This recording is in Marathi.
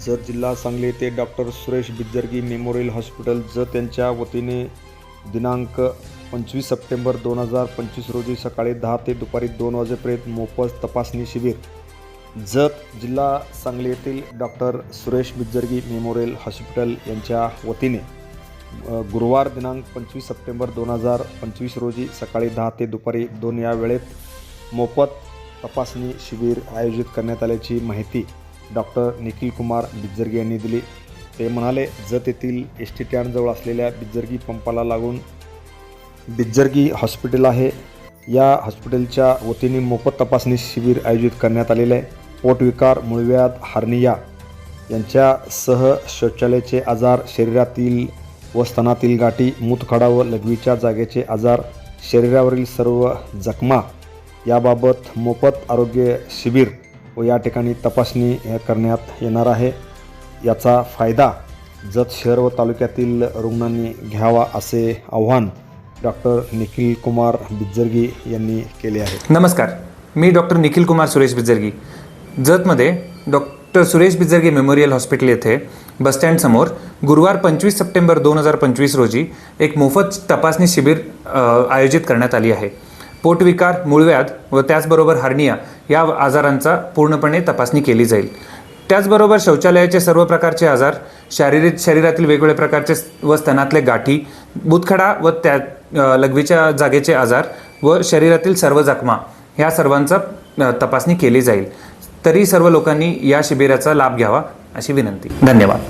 जत जिल्हा सांगली येथे doctor Suresh Bijjargi memorial hospital Jath यांच्या वतीने दिनांक पंचवीस सप्टेंबर दोन हजार पंचवीस रोजी सकाळी दहा ते दुपारी दोन वाजेपर्यंत मोफत तपासणी शिबिर जत जिल्हा सांगली येथील doctor Suresh Bijjargi memorial hospital यांच्या वतीने गुरुवार दिनांक पंचवीस सप्टेंबर दोन हजार पंचवीस रोजी सकाळी दहा ते दुपारी दोन या वेळेत मोफत तपासणी शिबिर आयोजित करण्यात आल्याची माहिती डॉक्टर निखिल कुमार बिज्जर्गी यांनी दिली. ते म्हणाले जत येथील एस टी स्टँडजवळ असलेल्या बिज्जर्गी पंपाला लागून बिज्जर्गी हॉस्पिटल आहे. या हॉस्पिटलच्या वतीने मोफत तपासणी शिबिर आयोजित करण्यात आलेले आहे. पोटविकार मूळव्याध हार्निया यांच्यासह शौचालयाचे आजार शरीरातील व स्तनातील गाठी मूतखडा व लघवीच्या जागेचे आजार शरीरावरील सर्व जखमा याबाबत मोफत आरोग्य शिबिर व या ठिकाणी तपासणी करण्यात येणार आहे. याचा फायदा जत शहर व तालुक्यातील रुग्णांनी घ्यावा असे आव्हान डॉक्टर निखिल कुमार बिज्जर्गी यांनी केले आहे. नमस्कार. मी doctor Nikhil Kumar Suresh Bijargi जतमध्ये doctor Suresh Bijargi memorial hospital येथे बसस्टँडसमोर गुरुवार पंचवीस सप्टेंबर दोन हजार पंचवीस रोजी एक मोफत तपासणी शिबिर आयोजित करण्यात आली आहे. पोटविकार मूळव्याध व त्याचबरोबर हार्निया या आजारांचा पूर्णपणे तपासणी केली जाईल. त्याचबरोबर शौचालयाचे सर्व प्रकारचे आजार शारीरिक शरीरातील वेगवेगळ्या प्रकारचे व स्तनातले गाठी बुतखडा व त्या लघवीच्या जागेचे आजार व शरीरातील सर्व जखमा ह्या सर्वांचा तपासणी केली जाईल. तरी सर्व लोकांनी या शिबिराचा लाभ घ्यावा अशी विनंती. धन्यवाद.